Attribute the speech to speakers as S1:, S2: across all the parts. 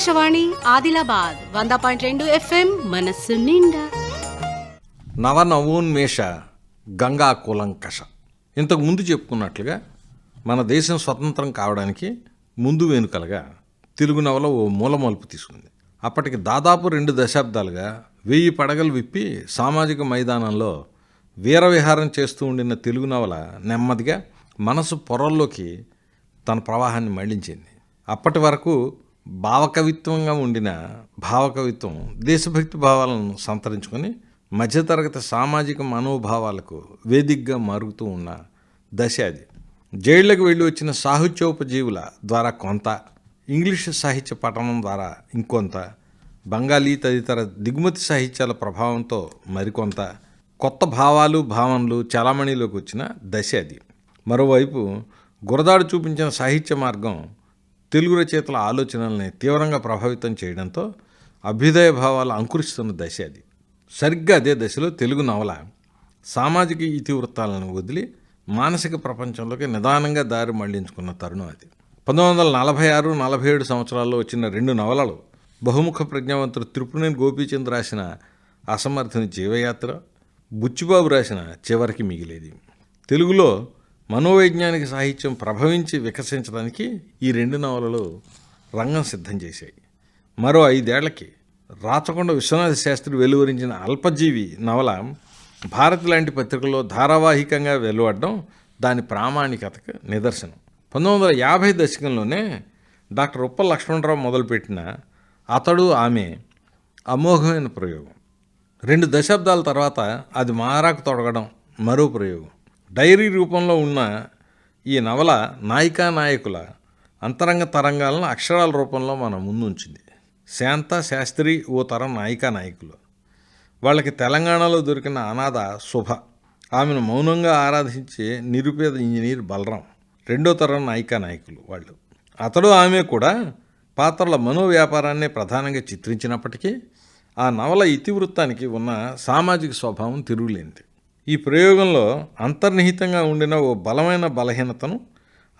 S1: ఆకాశవాణి ఆదిలాబాద్ వంద పాయింట్ రెండు ఎఫ్ఎం మనస్సు నిండా.
S2: నవనవోన్మేష గంగా కులంకష. ఇంతకు ముందు చెప్పుకున్నట్లుగా మన దేశం స్వతంత్రం కావడానికి ముందు వెనుకలుగా తెలుగు నవల ఓ మూలమలుపు తీసుకుంది. అప్పటికి దాదాపు రెండు దశాబ్దాలుగా వెయ్యి పడగలు విప్పి సామాజిక మైదానంలో వీరవిహారం చేస్తూ ఉండిన తెలుగు నవల నెమ్మదిగా మనసు పొరల్లోకి తన ప్రవాహాన్ని మళ్ళించింది. అప్పటి వరకు భావకవిత్వంగా ఉండిన భావకవిత్వం దేశభక్తి భావాలను సంతరించుకొని మధ్యతరగతి సామాజిక మనోభావాలకు వేదికగా మారుతూ ఉన్న దశ అది. జైళ్ళకు వెళ్ళి వచ్చిన సాహిత్యోపజీవుల ద్వారా కొంత ఇంగ్లీష్ సాహిత్య పఠనం ద్వారా ఇంకొంత బెంగాలీ తదితర దిగుమతి సాహిత్యాల ప్రభావంతో మరికొంత కొత్త భావాలు భావనలు చలామణిలోకి వచ్చిన దశ అది. మరోవైపు గురదాడు చూపించిన సాహిత్య మార్గం తెలుగు రచయితల ఆలోచనల్ని తీవ్రంగా ప్రభావితం చేయడంతో అభ్యుదయ భావాలు అంకురిస్తున్న దశ అది. సరిగ్గా అదే దశలో తెలుగు నవల సామాజిక ఇతివృత్తాలను వదిలి మానసిక ప్రపంచంలోకి నిదానంగా దారి మళ్ళించుకున్న తరుణం అది. పంతొమ్మిది వందల నలభై ఆరు నలభై ఏడు సంవత్సరాల్లో వచ్చిన రెండు నవలలు బహుముఖ ప్రజ్ఞావంతుడు త్రిపుణేని గోపీచంద్ రాసిన అసమర్థుని జీవయాత్ర బుచ్చిబాబు రాసిన చివరికి మిగిలేది. తెలుగులో మనోవైజ్ఞానిక సాహిత్యం ప్రభవించి వికసించడానికి ఈ రెండు నవలలు రంగం సిద్ధం చేశాయి. మరో ఐదేళ్ళకి రాచకొండ విశ్వనాథ శాస్త్రి వెలువరించిన అల్పజీవి నవల భారత్ లాంటి పత్రికల్లో ధారావాహికంగా వెలువడడం దాని ప్రామాణికతకు నిదర్శనం. పంతొమ్మిది వందల యాభై దశకంలోనే డాక్టర్ ఉప్పల్ లక్ష్మణరావు మొదలుపెట్టిన అతడు ఆమె అమోఘమైన ప్రయోగం. రెండు దశాబ్దాల తర్వాత అది మారాకు తొడగడం మరో ప్రయోగం. డైరీ రూపంలో ఉన్న ఈ నవల నాయికా నాయకుల అంతరంగ తరంగాలను అక్షరాల రూపంలో మన ముందుంచింది. శాంత శాస్త్రి ఓ తరం నాయికా నాయకులు. వాళ్ళకి తెలంగాణలో దొరికిన అనాథ శుభ. ఆమెను మౌనంగా ఆరాధించే నిరుపేద ఇంజనీర్ బలరాం. రెండో తరం నాయికా నాయకులు వాళ్ళు. అతడు ఆమె కూడా పాత్రల మనోవ్యాపారాన్నే ప్రధానంగా చిత్రించినప్పటికీ ఆ నవల ఇతివృత్తానికి ఉన్న సామాజిక స్వభావం తిరుగులేనిది. ఈ ప్రయోగంలో అంతర్నిహితంగా ఉండిన ఓ బలమైన బలహీనతను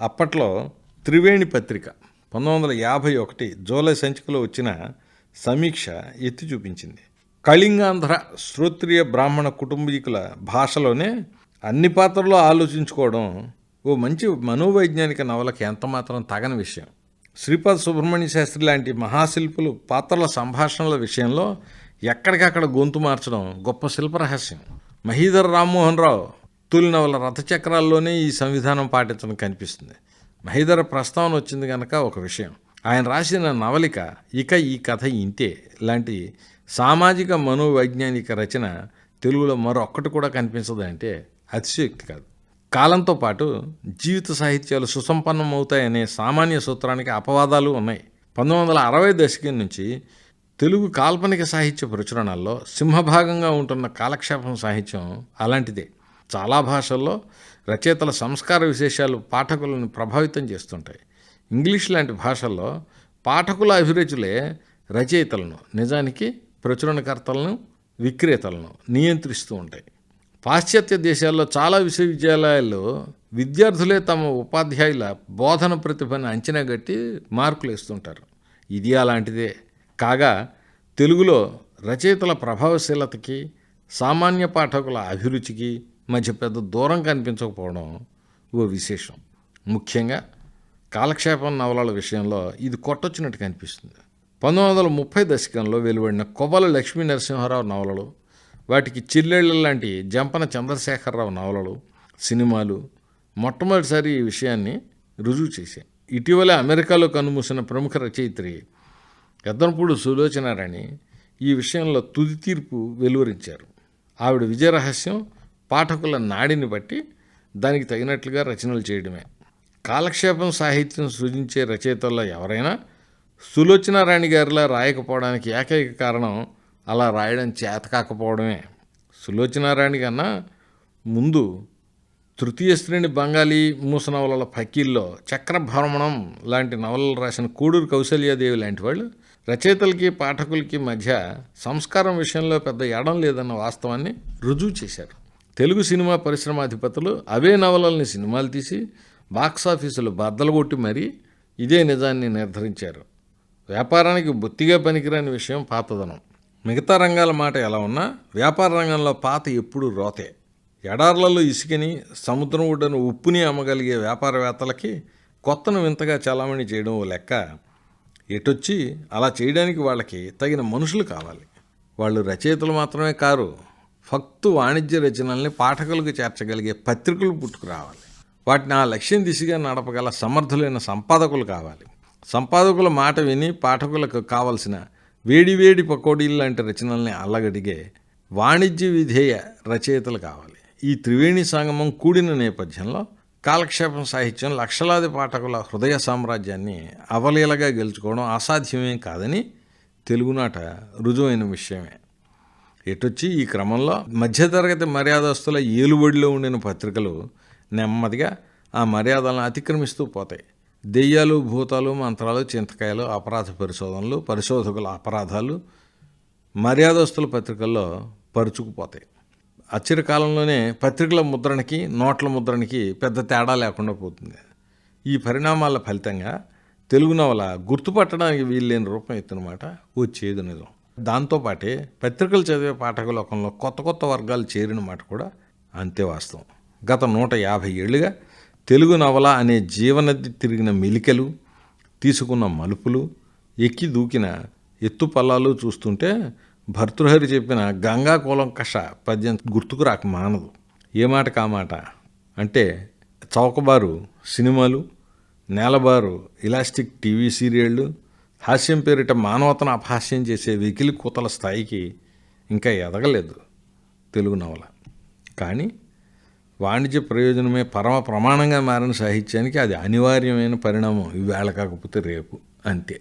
S2: అప్పట్లో త్రివేణి పత్రిక పంతొమ్మిది వందల యాభై ఒకటి జూలై సంచికలో వచ్చిన సమీక్ష ఎత్తి చూపించింది. కళింగాంధ్ర శ్రోత్రియ బ్రాహ్మణ కుటుంబీకుల భాషలోనే అన్ని పాత్రలు ఆలోచించుకోవడం ఓ మంచి మనోవైజ్ఞానిక నవలకి ఎంతమాత్రం తగని విషయం. శ్రీపాద్ సుబ్రహ్మణ్య శాస్త్రి లాంటి మహాశిల్పులు పాత్రల సంభాషణల విషయంలో ఎక్కడికక్కడ గొంతు మార్చడం గొప్ప శిల్పరహస్యం. మహీధర్ రామ్మోహన్ రావు తొలి నవల రథచక్రాల్లోనే ఈ సంవిధానం పాటించడం కనిపిస్తుంది. మహీధర ప్రస్తావన వచ్చింది కనుక ఒక విషయం. ఆయన రాసిన నవలిక ఇక ఈ కథ ఇంతే. లాంటి సామాజిక మనోవైజ్ఞానిక రచన తెలుగులో మరొక్కటి కూడా కనిపించదు అంటే అతిశయోక్తి కాదు. కాలంతో పాటు జీవిత సాహిత్యాలు సుసంపన్నం అవుతాయనే సామాన్య సూత్రానికి అపవాదాలు ఉన్నాయి. పంతొమ్మిది వందల అరవై దశకం నుంచి తెలుగు కాల్పనిక సాహిత్య ప్రచురణల్లో సింహభాగంగా ఉంటున్న కాలక్షేపం సాహిత్యం అలాంటిదే. చాలా భాషల్లో రచయితల సంస్కార విశేషాలు పాఠకులను ప్రభావితం చేస్తుంటాయి. ఇంగ్లీష్ లాంటి భాషల్లో పాఠకుల అభిరుచులే రచయితలను నిజానికి ప్రచురణకర్తలను విక్రేతలను నియంత్రిస్తూ ఉంటాయి. పాశ్చాత్య దేశాల్లో చాలా విశ్వవిద్యాలయాల్లో విద్యార్థులే తమ ఉపాధ్యాయుల బోధన ప్రతిభను అంచనా గట్టి మార్కులు వేస్తుంటారు ఇది అలాంటిదే. కాగా తెలుగులో రచయితల ప్రభావశీలతకి సామాన్య పాఠకుల అభిరుచికి మధ్య పెద్ద దూరం కనిపించకపోవడం ఓ విశేషం. ముఖ్యంగా కాలక్షేపం నవలల విషయంలో ఇది కొట్టొచ్చినట్టు కనిపిస్తుంది. పంతొమ్మిది వందల ముప్పై దశకంలో వెలువడిన కొవ్వల లక్ష్మీ నరసింహారావు నవలలు వాటికి చిల్లెళ్ళ లాంటి జంపన చంద్రశేఖరరావు నవలలు సినిమాలు మొట్టమొదటిసారి ఈ విషయాన్ని రుజువు చేశాయి. ఇటీవల అమెరికాలో కన్నుమూసిన ప్రముఖ రచయిత్రి ఎద్దనపూడి సులోచనారాణి ఈ విషయంలో తుది తీర్పు వెలువరించారు. ఆవిడ విజయ రహస్యం పాఠకుల నాడిని బట్టి దానికి తగినట్లుగా రచనలు చేయడమే. కాలక్షేపం సాహిత్యం సృజించే రచయితల్లో ఎవరైనా సులోచనారాణి గారిలా రాయకపోవడానికి ఏకైక కారణం అలా రాయడం చేత కాకపోవడమే. సులోచనారాణి కన్నా ముందు తృతీయ శ్రేణి బెంగాలీ మూస నవలల ఫకీల్లో చక్రభ్రమణం లాంటి నవలలు రాసిన కూడూరు కౌశల్యాదేవి లాంటి వాళ్ళు రచయితలకి పాఠకులకి మధ్య సంస్కారం విషయంలో పెద్ద ఎడం లేదన్న వాస్తవాన్ని రుజువు చేశారు. తెలుగు సినిమా పరిశ్రమాధిపతులు అవే నవలల్ని సినిమాలు తీసి బాక్సాఫీసులు బద్దలు కొట్టి మరీ ఇదే నిజాన్ని నిర్ధారించారు. వ్యాపారానికి బొత్తిగా పనికిరాని విషయం పాతదనం. మిగతా రంగాల మాట ఎలా ఉన్నా వ్యాపార రంగంలో పాత ఎప్పుడూ రోతే. ఎడార్లలో ఇసుకని సముద్రం ఒడ్డున ఉప్పుని అమ్మగలిగే వ్యాపారవేత్తలకి కొత్తను వింతగా చలామణి చేయడం లెక్క. ఎటొచ్చి అలా చేయడానికి వాళ్ళకి తగిన మనుషులు కావాలి. వాళ్ళు రచయితలు మాత్రమే కారు. ఫక్తు వాణిజ్య రచనల్ని పాఠకులకు చేర్చగలిగే పత్రికలు పుట్టుకురావాలి. వాటిని ఆ లక్ష్యం దిశగా నడపగల సమర్థులైన సంపాదకులు కావాలి. సంపాదకుల మాట విని పాఠకులకు కావలసిన వేడివేడి పకోడీలు లాంటి రచనల్ని అల్లగడిగే వాణిజ్య విధేయ రచయితలు కావాలి. ఈ త్రివేణి సంగమం కూడిన నేపథ్యంలో కాలక్షేపం సాహిత్యం లక్షలాది పాఠకుల హృదయ సామ్రాజ్యాన్ని అవలీలగా గెలుచుకోవడం అసాధ్యమే కాదని తెలుగునాట రుజువైన విషయమే. ఎటొచ్చి ఈ క్రమంలో మధ్యతరగతి మర్యాదస్తుల ఏలుబడిలో ఉండిన పత్రికలు నెమ్మదిగా ఆ మర్యాదలను అతిక్రమిస్తూ పోతాయి. దెయ్యాలు భూతాలు మంత్రాలు చింతకాయలు అపరాధ పరిశోధనలు పరిశోధకుల అపరాధాలు మర్యాదస్తుల పత్రికల్లో పరుచుకుపోతాయి. అచ్చిర కాలంలోనే పత్రికల ముద్రణకి నోట్ల ముద్రణకి పెద్ద తేడా లేకుండా పోతుంది. ఈ పరిణామాల ఫలితంగా తెలుగు నవల గుర్తుపట్టడానికి వీల్లేని రూపం ఎత్తునమాట వచ్చేది నిజం. దాంతోపాటే పత్రికలు చదివే పాఠకులోకంలో కొత్త కొత్త వర్గాలు చేరిన మాట కూడా అంతే వాస్తవం. గత నూట యాభై ఏళ్ళుగా తెలుగు నవల అనే జీవనది తిరిగిన మెలికలు తీసుకున్న మలుపులు ఎక్కి దూకిన ఎత్తు పల్లాలు చూస్తుంటే భర్తృహరి చెప్పిన గంగా కూలంకష పద్యం గుర్తుకు రాక మానదు. ఏ మాట కా మాట? అంటే చౌకబారు సినిమాలు నేలబారు ఇలాస్టిక్ టీవీ సీరియళ్ళు హాస్యం పేరిట మానవతను అపహాస్యం చేసే వెకిలి కూతల స్థాయికి ఇంకా ఎదగలేదు తెలుగు నవల. కానీ వాణిజ్య ప్రయోజనమే పరమ ప్రమాణంగా మారిన సాహిత్యానికి అది అనివార్యమైన పరిణామం ఈవేళ కాకపోతే రేపు. అంతే.